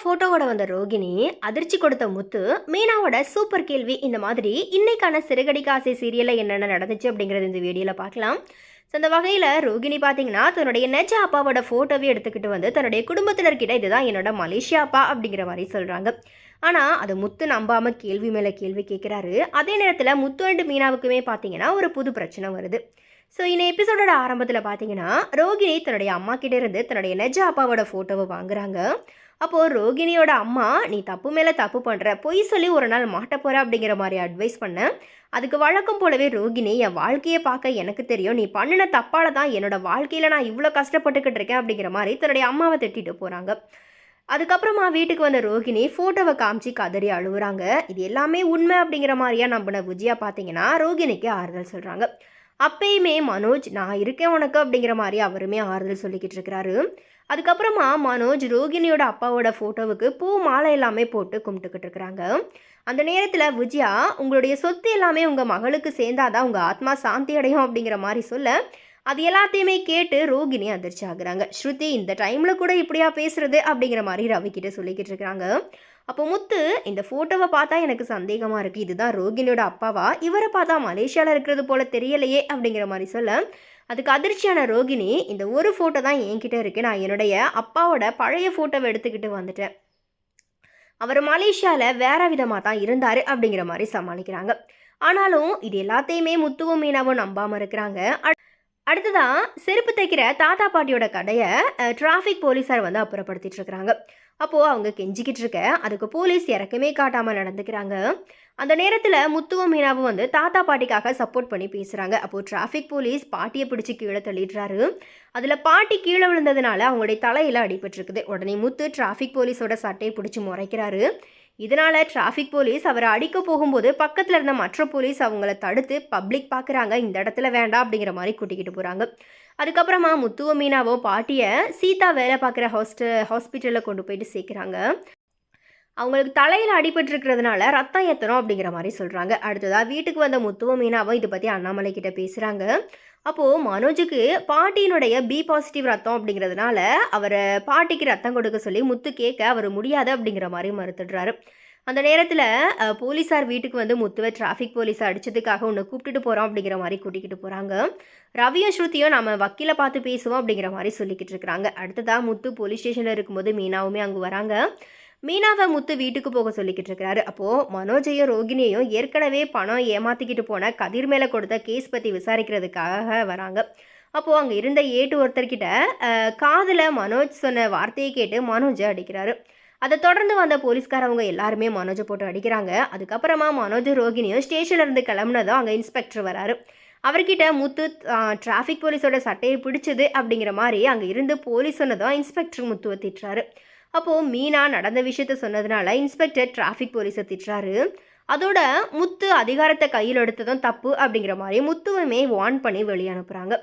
ஃபோட்டோவோட வந்த ரோகிணி அதிர்ச்சி கொடுத்த முத்து மீனாவோட சூப்பர் கேள்வி இந்த மாதிரி இன்னைக்கான சிறுகடிக்க ஆசை சீரியலில் என்னென்ன நடந்துச்சு அப்படிங்கிறது இந்த வீடியோவில் பார்க்கலாம். ஸோ அந்த வகையில் ரோகிணி பார்த்தீங்கன்னா தன்னுடைய நெஜ அப்பாவோட ஃபோட்டோவே எடுத்துக்கிட்டு வந்து தன்னுடைய குடும்பத்தினர்கிட்ட இதுதான் என்னோட மலேசியா அப்பா அப்படிங்கிற மாதிரி சொல்கிறாங்க ஆனால் அது முத்து நம்பாமல் கேள்வி மேலே கேள்வி கேட்குறாரு அதே நேரத்தில் முத்து அண்டு மீனாவுக்குமே பார்த்தீங்கன்னா ஒரு புது பிரச்சனை வருது. ஸோ இந்த எபிசோடோட ஆரம்பத்தில் பார்த்தீங்கன்னா ரோகிணி தன்னுடைய அம்மா கிட்ட இருந்து தன்னுடைய நெஜ அப்பாவோட ஃபோட்டோவை வாங்குறாங்க. அப்போது ரோகிணியோட அம்மா நீ தப்பு மேலே தப்பு பண்ணுற பொய் சொல்லி ஒரு நாள் மாட்ட போகிற அப்படிங்கிற மாதிரி அட்வைஸ் பண்ணேன் அதுக்கு வழக்கம் போலவே ரோகிணி என் வாழ்க்கையை பார்க்க எனக்கு தெரியும். நீ பண்ணின தப்பால தான் என்னோட வாழ்க்கையில் நான் இவ்வளோ கஷ்டப்பட்டுக்கிட்டு இருக்கேன் அப்படிங்கிற மாதிரி தன்னுடைய அம்மாவை திட்டிட்டு போகிறாங்க அதுக்கப்புறமா வீட்டுக்கு வந்த ரோகிணி ஃபோட்டோவை காமிச்சு கதறி அழுகுறாங்க இது எல்லாமே உண்மை அப்படிங்கிற மாதிரியா நம்பின விஜயா பார்த்தீங்கன்னா ரோகிணிக்கு ஆறுதல் சொல்கிறாங்க அப்பயுமே மனோஜ் நான் இருக்கேன் உனக்கு அப்படிங்கிற மாதிரி அவருமே ஆறுதல் சொல்லிக்கிட்டு இருக்கிறாரு. அதுக்கப்புறமா மனோஜ் ரோகிணியோட அப்பாவோட ஃபோட்டோவுக்கு பூ மாலை எல்லாமே போட்டு கும்பிட்டுக்கிட்டு இருக்கிறாங்க. அந்த நேரத்தில் விஜயா உங்களுடைய சொத்து எல்லாமே உங்கள் மகளுக்கு சேர்ந்தாதான் உங்கள் ஆத்மா சாந்தி அடையும் அப்படிங்கிற மாதிரி சொல்ல அது எல்லாத்தையுமே கேட்டு ரோகிணி அதிர்ச்சி ஆகுறாங்க ஸ்ருதி இந்த டைமில் கூட இப்படியா பேசுறது? அப்படிங்கிற மாதிரி ரவி கிட்ட சொல்லிக்கிட்டு இருக்கிறாங்க அப்போ முத்து இந்த ஃபோட்டோவை பார்த்தா எனக்கு சந்தேகமாக இருக்குது இதுதான் ரோகிணியோட அப்பாவா? இவரை பார்த்தா மலேசியாவில் இருக்கிறது போல தெரியலையே அப்படிங்கிற மாதிரி சொல்ல. அதுக்கு அதிர்ச்சியான ரோகிணி இந்த ஒரு ஃபோட்டோ தான் என்கிட்ட இருக்குது நான் என்னுடைய அப்பாவோட பழைய ஃபோட்டோவை எடுத்துக்கிட்டு வந்துட்டேன். அவர் மலேசியாவில் வேற விதமாக தான் இருந்தார் அப்படிங்கிற மாதிரி சமாளிக்கிறாங்க. ஆனாலும் இது எல்லாத்தையுமே முத்துவும் மீனாவும் நம்பாமல் இருக்கிறாங்க. அடுத்ததான் செருப்பு தைக்கிற தாத்தா பாட்டியோட கடையை டிராஃபிக் போலீஸார் வந்து அப்புறப்படுத்திட்டு இருக்கிறாங்க அப்போது அவங்க கெஞ்சிக்கிட்டு இருக்க அதுக்கு போலீஸ் இறக்கமே காட்டாமல் நடந்துக்கிறாங்க. அந்த நேரத்தில் முத்துவும் மீனாவும் வந்து தாத்தா பாட்டிக்காக சப்போர்ட் பண்ணி பேசுகிறாங்க அப்போது டிராஃபிக் போலீஸ் பாட்டியை பிடிச்சி கீழே தள்ளிடுறாரு. அதில் பாட்டி கீழே விழுந்ததுனால அவங்களுடைய தலையில் அடிபட்டிருக்குது. உடனே முத்து டிராஃபிக் போலீஸோட சட்டையை பிடிச்சி முறைக்கிறாரு. இதனால் டிராஃபிக் போலீஸ் அவரை அடிக்க போகும்போது பக்கத்தில் இருந்த மற்ற போலீஸ் அவங்கள தடுத்து பப்ளிக் பார்க்குறாங்க இந்த இடத்துல வேண்டாம் அப்படிங்கிற மாதிரி கூட்டிக்கிட்டு போகிறாங்க அதுக்கப்புறமா முத்துவ மீனாவோ பாட்டியை சீதா வேலை பார்க்குற ஹாஸ்ட ஹாஸ்பிட்டலில் கொண்டு போயிட்டு சேர்க்குறாங்க. அவங்களுக்கு தலையில் அடிபட்டுருக்கிறதுனால ரத்தம் ஏற்றணும் அப்படிங்கிற மாதிரி சொல்கிறாங்க அடுத்ததாக வீட்டுக்கு வந்த முத்துவ மீனாவும் இதை பற்றி அண்ணாமலை கிட்ட பேசுகிறாங்க அப்போது மனோஜுக்கு பாட்டியினுடைய பி பாசிட்டிவ் ரத்தம் அப்படிங்கிறதுனால அவரை பாட்டிக்கு ரத்தம் கொடுக்க சொல்லி முத்து கேட்க அவர் முடியாது அப்படிங்கிற மாதிரி மறுத்துடுறாரு. அந்த நேரத்தில் போலீஸார் வீட்டுக்கு வந்து முத்துவை டிராஃபிக் போலீஸை அடித்ததுக்காக உன்னை கூப்பிட்டுட்டு போகிறோம் அப்படிங்கிற மாதிரி கூட்டிக்கிட்டு போகிறாங்க ரவியும் ஸ்ருதியும் நம்ம வக்கீலை பார்த்து பேசுவோம் அப்படிங்கிற மாதிரி சொல்லிக்கிட்டு இருக்கிறாங்க. அடுத்ததாக முத்து போலீஸ் ஸ்டேஷனில் இருக்கும்போது மீனாவுமே அங்கே வராங்க. மீனாவை முத்து வீட்டுக்கு போக சொல்லிக்கிட்டு இருக்கிறாரு அப்போது மனோஜையும் ரோகிணியையும் ஏற்கனவே பணம் ஏமாற்றிக்கிட்டு போன கதிர் மேலே கொடுத்த கேஸ் பற்றி விசாரிக்கிறதுக்காக வராங்க. அப்போது அங்கே இருந்த ஏட்டு ஒருத்தர்கிட்ட காதில் மனோஜ் சொன்ன வார்த்தையை கேட்டு மனோஜை அடிக்கிறாரு. அதை தொடர்ந்து வந்த போலீஸ்காரவங்க எல்லாருமே மனோஜை போட்டு அடிக்கிறாங்க. அதுக்கப்புறமா மனோஜ் ரோகிணியும் ஸ்டேஷன்லேருந்து கிளம்புனதும் அங்கே இன்ஸ்பெக்டர் வராரு. அவர்கிட்ட முத்து டிராஃபிக் போலீஸோட சட்டையை பிடிச்சது அப்படிங்கிற மாதிரி அங்கே இருந்து போலீஸ் சொன்னதும் இன்ஸ்பெக்டர் முத்துவை திட்டுறாரு. அப்போது மீனா நடந்த விஷயத்த சொன்னதுனால இன்ஸ்பெக்டர் டிராஃபிக் போலீஸை திட்டுறாரு. அதோட முத்து அதிகாரத்தை கையில் எடுத்ததும் தப்பு அப்படிங்கிற மாதிரி முத்துவுமே வார்ன் பண்ணி வெளியே அனுப்புகிறாங்க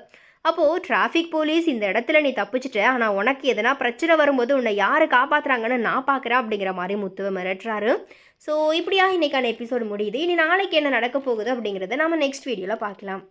அப்போது டிராஃபிக் போலீஸ் இந்த இடத்துல நீ தப்பிச்சிட்ட ஆனால் உனக்கு எதனா பிரச்சனை வரும்போது உன்னை யார் காப்பாற்றுறாங்கன்னு நான் பார்க்குறேன் அப்படிங்கிற மாதிரி முத்துவை மிரட்டுறாரு. ஸோ இப்படியா இன்றைக்கான எபிசோடு முடியுது. இனி நாளைக்கு என்ன நடக்க போகுது அப்படிங்கிறத நம்ம நெக்ஸ்ட் வீடியோவில் பார்க்கலாம்.